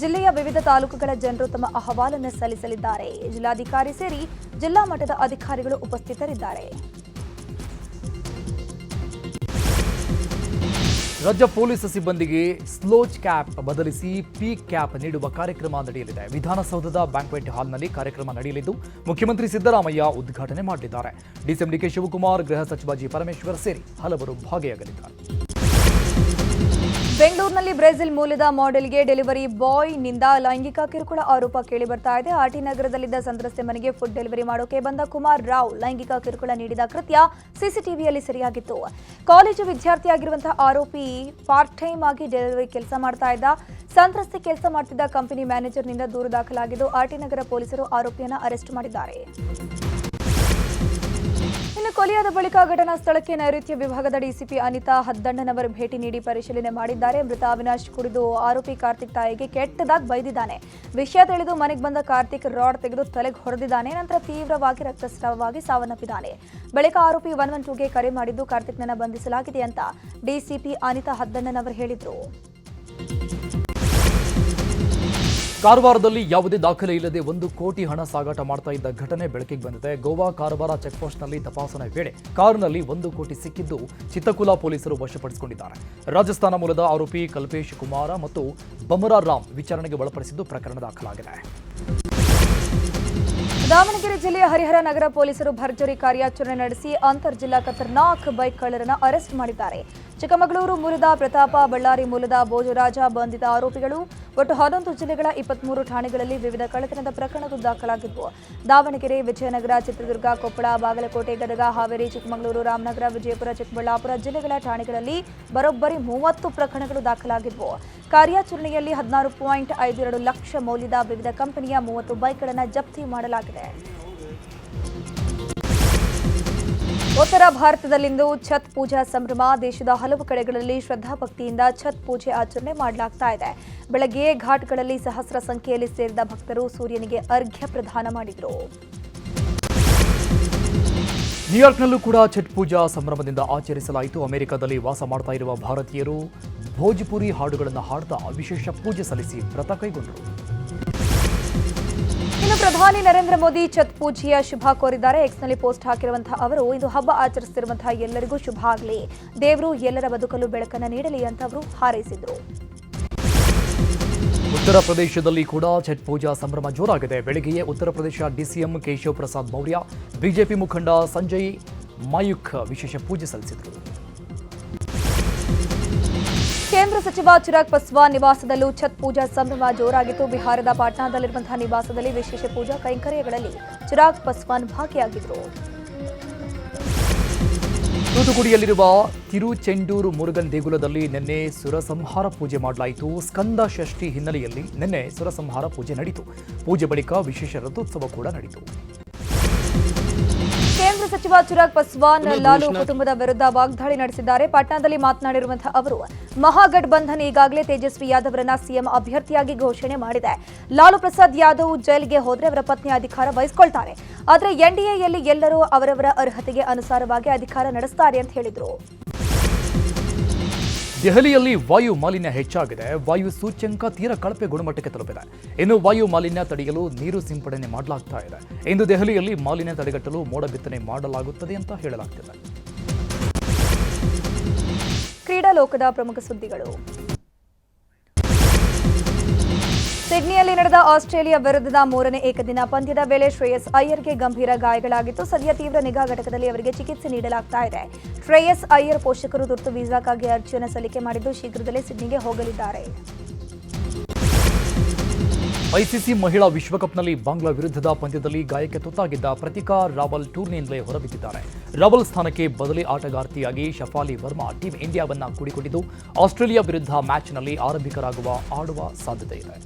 ಜಿಲ್ಲೆಯ ವಿವಿಧ ತಾಲೂಕುಗಳ ಜನರು ತಮ್ಮ ಅಹವಾಲನ್ನು ಸಲ್ಲಿಸಲಿದ್ದಾರೆ. ಜಿಲ್ಲಾಧಿಕಾರಿ ಸೇರಿ ಜಿಲ್ಲಾ ಮಟ್ಟದ ಅಧಿಕಾರಿಗಳು ಉಪಸ್ಥಿತರಿದ್ದಾರೆ. ರಾಜ್ಯ ಪೊಲೀಸ್ ಸಿಬ್ಬಂದಿಗೆ ಸ್ಲೋಚ್ ಕ್ಯಾಪ್ ಬದಲಿಸಿ ಪೀಕ್ ಕ್ಯಾಪ್ ನೀಡುವ ಕಾರ್ಯಕ್ರಮ ನಡೆಯಲಿದೆ. ವಿಧಾನಸೌಧದ ಬ್ಯಾಂಕ್ವೆಟ್ ಹಾಲ್ನಲ್ಲಿ ಕಾರ್ಯಕ್ರಮ ನಡೆಯಲಿದ್ದು, ಮುಖ್ಯಮಂತ್ರಿ ಸಿದ್ದರಾಮಯ್ಯ ಉದ್ಘಾಟನೆ ಮಾಡಲಿದ್ದಾರೆ ಡಿಸಿಎಂ ಡಿಕೆ ಶಿವಕುಮಾರ್, ಗೃಹ ಸಚಿವ ಜಿ ಪರಮೇಶ್ವರ್ ಸೇರಿ ಹಲವರು ಭಾಗಿಯಾಗಲಿದ್ದಾರೆ. ಬೆಂಗಳೂರಿನಲ್ಲಿ ಬ್ರೆಜಿಲ್ ಮೂಲದ ಮಾಡೆಲ್ಗೆ ಡೆಲಿವರಿ ಬಾಯ್ನಿಂದ ಲೈಂಗಿಕ ಕಿರುಕುಳ ಆರೋಪ ಕೇಳಿ ಬರ್ತಾ ಇದೆ. ಆರ್ಟಿ ನಗರದಲ್ಲಿದ್ದ ಸಂತ್ರಸ್ತೆ ಮನೆಗೆ ಫುಡ್ ಡೆಲಿವರಿ ಮಾಡೋಕೆ ಬಂದ ಕುಮಾರ್ ರಾವ್ ಲೈಂಗಿಕ ಕಿರುಕುಳ ನೀಡಿದ ಕೃತ್ಯ ಸಿಸಿಟಿವಿಯಲ್ಲಿ ಸೆರೆಯಾಗಿತ್ತು. ಕಾಲೇಜು ವಿದ್ಯಾರ್ಥಿಯಾಗಿರುವಂತಹ ಆರೋಪಿ ಪಾರ್ಟ್ ಟೈಮ್ ಆಗಿ ಡೆಲಿವರಿ ಕೆಲಸ ಮಾಡ್ತಾ ಇದ್ದ. ಸಂತ್ರಸ್ತೆ ಕೆಲಸ ಮಾಡ್ತಿದ್ದ ಕಂಪನಿ ಮ್ಯಾನೇಜರ್ನಿಂದ ದೂರು ದಾಖಲಾಗಿದ್ದು, ಆರ್ಟಿ ನಗರ ಪೊಲೀಸರು ಆರೋಪಿಯನ್ನು ಅರೆಸ್ಟ್ ಮಾಡಿದ್ದಾರೆ. ಇನ್ನು ಕೊಲೆಯಾದ ಬಳಿಕ ಘಟನಾ ಸ್ಥಳಕ್ಕೆ ನೈಋತ್ಯ ವಿಭಾಗದ ಡಿಸಿಪಿ ಅನಿತಾ ಹದ್ದಣ್ಣನವರು ಭೇಟಿ ನೀಡಿ ಪರಿಶೀಲನೆ ಮಾಡಿದ್ದಾರೆ. ಮೃತ ಅವಿನಾಶ್ ಕುಡಿದು ಆರೋಪಿ ಕಾರ್ತಿಕ್ ತಾಯಿಗೆ ಕೆಟ್ಟದಾಗಿ ಬೈದಿದ್ದಾನೆ. ವಿಷಯ ತಿಳಿದು ಮನೆಗೆ ಬಂದ ಕಾರ್ತಿಕ್ ರಾಡ್ ತೆಗೆದು ತಲೆಗೆ ಹೊಡೆದಿದ್ದಾನೆ. ನಂತರ ತೀವ್ರವಾಗಿ ರಕ್ತಸ್ರಾವವಾಗಿ ಸಾವನ್ನಪ್ಪಿದ್ದಾನೆ. ಬಳಿಕ ಆರೋಪಿ ಒನ್ ಒನ್ ಟೂಗೆ ಕರೆ ಮಾಡಿದ್ದು ಕಾರ್ತಿಕ್ನನ್ನ ಬಂಧಿಸಲಾಗಿದೆ ಅಂತ ಡಿಸಿಪಿ ಅನಿತಾ ಹದ್ದಣ್ಣನವರು ಹೇಳಿದರು. ಕಾರವಾರದಲ್ಲಿ ಯಾವುದೇ ದಾಖಲೆ ಇಲ್ಲದೆ ಒಂದು ಕೋಟಿ ಹಣ ಸಾಗಾಟ ಮಾಡ್ತಾ ಇದ್ದ ಘಟನೆ ಬೆಳಕಿಗೆ ಬಂದಿದೆ. ಗೋವಾ ಕಾರವಾರ ಚೆಕ್ಪೋಸ್ಟ್ನಲ್ಲಿ ತಪಾಸಣೆ ವೇಳೆ ಕಾರಿನಲ್ಲಿ ಒಂದು ಕೋಟಿ ಸಿಕ್ಕಿದ್ದು ಚಿತ್ತಕುಲ ಪೊಲೀಸರು ವಶಪಡಿಸಿಕೊಂಡಿದ್ದಾರೆ. ರಾಜಸ್ಥಾನ ಮೂಲದ ಆರೋಪಿ ಕಲ್ಪೇಶ್ ಕುಮಾರ ಮತ್ತು ಬಮರಾ ರಾಮ್ ವಿಚಾರಣೆಗೆ ಒಳಪಡಿಸಿದ್ದು ಪ್ರಕರಣ ದಾಖಲಾಗಿದೆ. ದಾವಣಗೆರೆ ಜಿಲ್ಲೆಯ ಹರಿಹರ ನಗರ ಪೊಲೀಸರು ಭರ್ಜರಿ ಕಾರ್ಯಾಚರಣೆ ನಡೆಸಿ ಅಂತರ್ ಜಿಲ್ಲಾ ಖತರ್ನಾಕ್ ಬೈಕ್ ಕಳ್ಳರನ್ನ ಅರೆಸ್ಟ್ ಮಾಡಿದ್ದಾರೆ. ಚಿಕ್ಕಮಗಳೂರು ಮೂಲದ ಪ್ರತಾಪ ಬಳ್ಳಾರಿ ಮೂಲದ ಭೋಜರಾಜ ಬಂಧಿತ ಆರೋಪಿಗಳು ಒಟ್ಟು ಹನ್ನೊಂದು ಜಿಲ್ಲೆಗಳ ಇಪ್ಪತ್ಮೂರು ಠಾಣೆಗಳಲ್ಲಿ ವಿವಿಧ ಕಳ್ಳತನದ ಪ್ರಕರಣಗಳು ದಾಖಲಾಗಿದ್ದವು. ದಾವಣಗೆರೆ, ವಿಜಯನಗರ, ಚಿತ್ರದುರ್ಗ, ಕೊಪ್ಪಳ, ಬಾಗಲಕೋಟೆ, ಗದಗ, ಹಾವೇರಿ, ಚಿಕ್ಕಮಗಳೂರು, ರಾಮನಗರ, ವಿಜಯಪುರ, ಚಿಕ್ಕಬಳ್ಳಾಪುರ ಜಿಲ್ಲೆಗಳ ಠಾಣೆಗಳಲ್ಲಿ ಬರೋಬ್ಬರಿ ಮೂವತ್ತು ಪ್ರಕರಣಗಳು ದಾಖಲಾಗಿದ್ದವು. ಕಾರ್ಯಾಚರಣೆಯಲ್ಲಿ ಹದಿನಾರು ಪಾಯಿಂಟ್ ಐದು ಎರಡು ಲಕ್ಷ ಮೌಲ್ಯದ ವಿವಿಧ ಕಂಪನಿಯ ಮೂವತ್ತು ಬೈಕ್ಗಳನ್ನು ಜಪ್ತಿ ಮಾಡಲಾಗಿದೆ. ಉತ್ತರ ಭಾರತದಲ್ಲಿಂದು ಛತ್ ಪೂಜಾ ಸಂಭ್ರಮ. ದೇಶದ ಹಲವು ಕಡೆಗಳಲ್ಲಿ ಶ್ರದ್ಧಾಭಕ್ತಿಯಿಂದ ಛತ್ ಪೂಜೆ ಆಚರಣೆ ಮಾಡಲಾಗ್ತಾ ಇದೆ. ಬೆಳಗ್ಗೆ ಘಾಟ್ಗಳಲ್ಲಿ ಸಹಸ್ರ ಸಂಖ್ಯೆಯಲ್ಲಿ ಸೇರಿದ ಭಕ್ತರು ಸೂರ್ಯನಿಗೆ ಅರ್ಘ್ಯ ಪ್ರದಾನ ಮಾಡಿದರು. ನ್ಯೂಯಾರ್ಕ್ನಲ್ಲೂ ಕೂಡ ಛಟ್ ಪೂಜಾ ಸಂಭ್ರಮದಿಂದ ಆಚರಿಸಲಾಯಿತು. ಅಮೆರಿಕದಲ್ಲಿ ವಾಸ ಮಾಡ್ತಾ ಇರುವ ಭಾರತೀಯರು ಭೋಜ್ಪುರಿ ಹಾಡುಗಳನ್ನು ಹಾಡ್ತಾ ವಿಶೇಷ ಪೂಜೆ ಸಲ್ಲಿಸಿ ವ್ರತ ಕೈಗೊಂಡರು. ಇನ್ನು ಪ್ರಧಾನಿ ನರೇಂದ್ರ ಮೋದಿ ಛತ್ ಪೂಜೆಯ ಶುಭ ಕೋರಿದ್ದಾರೆ. ಎಕ್ಸ್ನಲ್ಲಿ ಪೋಸ್ಟ್ ಹಾಕಿರುವಂತಹ ಅವರು ಇದು ಹಬ್ಬ ಆಚರಿಸುತ್ತಿರುವಂತಹ ಎಲ್ಲರಿಗೂ ಶುಭ ಆಗಲಿ. ದೇವರು ಎಲ್ಲರ ಬದುಕಲು ಬೆಳಕನ್ನು ನೀಡಲಿ ಅಂತ ಅವರು ಹಾರೈಸಿದರು. ಉತ್ತರ ಪ್ರದೇಶದಲ್ಲಿ ಕೂಡ ಛತ್ ಪೂಜಾ ಸಂಭ್ರಮ ಜೋರಾಗಿದೆ. ಬೆಳಗ್ಗೆಯೇ ಉತ್ತರ ಪ್ರದೇಶ ಡಿಸಿಎಂ ಕೇಶವ್ ಪ್ರಸಾದ್ ಮೌರ್ಯ, ಬಿಜೆಪಿ ಮುಖಂಡ ಸಂಜಯ್ ಮಾಯುಖ್ ವಿಶೇಷ ಪೂಜೆ ಸಲ್ಲಿಸಿದರು. ಕೇಂದ್ರ ಸಚಿವ ಚಿರಾಗ್ ಪಾಸ್ವಾನ್ ನಿವಾಸದಲ್ಲೂ ಛತ್ ಪೂಜಾ ಸಂಭ್ರಮ ಜೋರಾಗಿತ್ತು. ಬಿಹಾರದ ಪಾಟ್ನಾದಲ್ಲಿರುವಂತಹ ನಿವಾಸದಲ್ಲಿ ವಿಶೇಷ ಪೂಜಾ ಕೈಂಕರ್ಯಗಳಲ್ಲಿ ಚಿರಾಗ್ ಪಾಸ್ವಾನ್ ಭಾಗಿಯಾಗಿದ್ದರು ತೂತುಕುಡಿಯಲ್ಲಿರುವ ತಿರುಚೆಂಡೂರು ಮುರುಗನ್ ದೇಗುಲದಲ್ಲಿ ನಿನ್ನೆ ಸುರಸಂಹಾರ ಪೂಜೆ ಮಾಡಲಾಯಿತು. ಸ್ಕಂದ ಷಷ್ಠಿ ಹಿನ್ನೆಲೆಯಲ್ಲಿ ನಿನ್ನೆ ಸುರಸಂಹಾರ ಪೂಜೆ ನಡೆಯಿತು ಪೂಜೆ ಬಳಿಕ ವಿಶೇಷ ರಥೋತ್ಸವ ಕೂಡ ನಡೆಯಿತು ಸಚಿವ ಚಿರಾಗ್ ಪಾಸ್ವಾನ್ ಲಾಲು ಕುಟುಂಬದ ವಿರುದ್ಧ ವಾಗ್ದಾಳಿ ನಡೆಸಿದ್ದಾರೆ. ಪಾಟ್ನಾದಲ್ಲಿ ಮಾತನಾಡಿರುವಂತಹ ಅವರು ಮಹಾಗಠಬಂಧನ್ ಈಗಾಗಲೇ ತೇಜಸ್ವಿ ಯಾದವ್ರನ್ನ ಸಿಎಂ ಅಭ್ಯರ್ಥಿಯಾಗಿ ಘೋಷಣೆ ಮಾಡಿದೆ. ಲಾಲು ಪ್ರಸಾದ್ ಯಾದವ್ ಜೈಲಿಗೆ ಹೋದರೆ ಅವರ ಪತ್ನಿ ಅಧಿಕಾರ ವಹಿಸಿಕೊಳ್ತಾರೆ. ಆದರೆ ಎನ್ಡಿಎಯಲ್ಲಿ ಎಲ್ಲರೂ ಅವರವರ ಅರ್ಹತೆಗೆ ಅನುಸಾರವಾಗಿ ಅಧಿಕಾರ ನಡೆಸುತ್ತಾರೆ ಅಂತ ಹೇಳಿದ್ರು. ದೆಹಲಿಯಲ್ಲಿ ವಾಯು ಮಾಲಿನ್ಯ ಹೆಚ್ಚಾಗಿದೆ. ವಾಯು ಸೂಚ್ಯಂಕ ತೀರ ಕಳಪೆ ಗುಣಮಟ್ಟಕ್ಕೆ ತಲುಪಿದೆ. ಇನ್ನು ವಾಯು ಮಾಲಿನ್ಯ ತಡೆಯಲು ನೀರು ಸಿಂಪಡಣೆ ಮಾಡಲಾಗ್ತಾ ಇದೆ. ಇಂದು ದೆಹಲಿಯಲ್ಲಿ ಮಾಲಿನ್ಯ ತಡೆಗಟ್ಟಲು ಮೋಡ ಬಿತ್ತನೆ ಮಾಡಲಾಗುತ್ತದೆ ಅಂತ ಹೇಳಲಾಗ್ತಿದೆ. ಕ್ರೀಡಾ ಲೋಕದ ಪ್ರಮುಖ ಸುದ್ದಿಗಳು. ಸಿಡ್ನಿಯಲ್ಲಿ ನಡೆದ ಆಸ್ಟ್ರೇಲಿಯಾ ವಿರುದ್ಧದ ಮೂರನೇ ಏಕದಿನ ಪಂದ್ಯದ ವೇಳೆ ಶ್ರೇಯಸ್ ಅಯ್ಯರ್ಗೆ ಗಂಭೀರ ಗಾಯಗಳಾಗಿತ್ತು. ಸದ್ಯ ತೀವ್ರ ನಿಗಾ ಘಟಕದಲ್ಲಿ ಅವರಿಗೆ ಚಿಕಿತ್ಸೆ ನೀಡಲಾಗ್ತಾ ಇದೆ. ಶ್ರೇಯಸ್ ಅಯ್ಯರ್ ಪೋಷಕರು ತುರ್ತು ವೀಸಾಕ್ಕಾಗಿ ಅರ್ಜಿಯನ್ನು ಸಲ್ಲಿಕೆ ಮಾಡಿದ್ದು ಶೀಘ್ರದಲ್ಲೇ ಸಿಡ್ನಿಗೆ ಹೋಗಲಿದ್ದಾರೆ. ಐಸಿಸಿ ಮಹಿಳಾ ವಿಶ್ವಕಪ್ನಲ್ಲಿ ಬಾಂಗ್ಲಾ ವಿರುದ್ಧದ ಪಂದ್ಯದಲ್ಲಿ ಗಾಯಕ್ಕೆ ತುತ್ತಾಗಿದ್ದ ಪ್ರತಿಕಾ ರಾವಲ್ ಟೂರ್ನಿಯಿಂದಲೇ ಹೊರಬಿದ್ದಿದ್ದಾರೆ. ರಾವಲ್ ಸ್ಥಾನಕ್ಕೆ ಬದಲಿ ಆಟಗಾರ್ತಿಯಾಗಿ ಶಫಾಲಿ ವರ್ಮಾ ಟೀಂ ಇಂಡಿಯಾವನ್ನ ಕೂಡಿಕೊಂಡಿದ್ದು, ಆಸ್ಟ್ರೇಲಿಯಾ ವಿರುದ್ಧ ಮ್ಯಾಚ್ನಲ್ಲಿ ಆರಂಭಿಕರಾಗುವ ಆಡುವ ಸಾಧ್ಯತೆ ಇದೆ.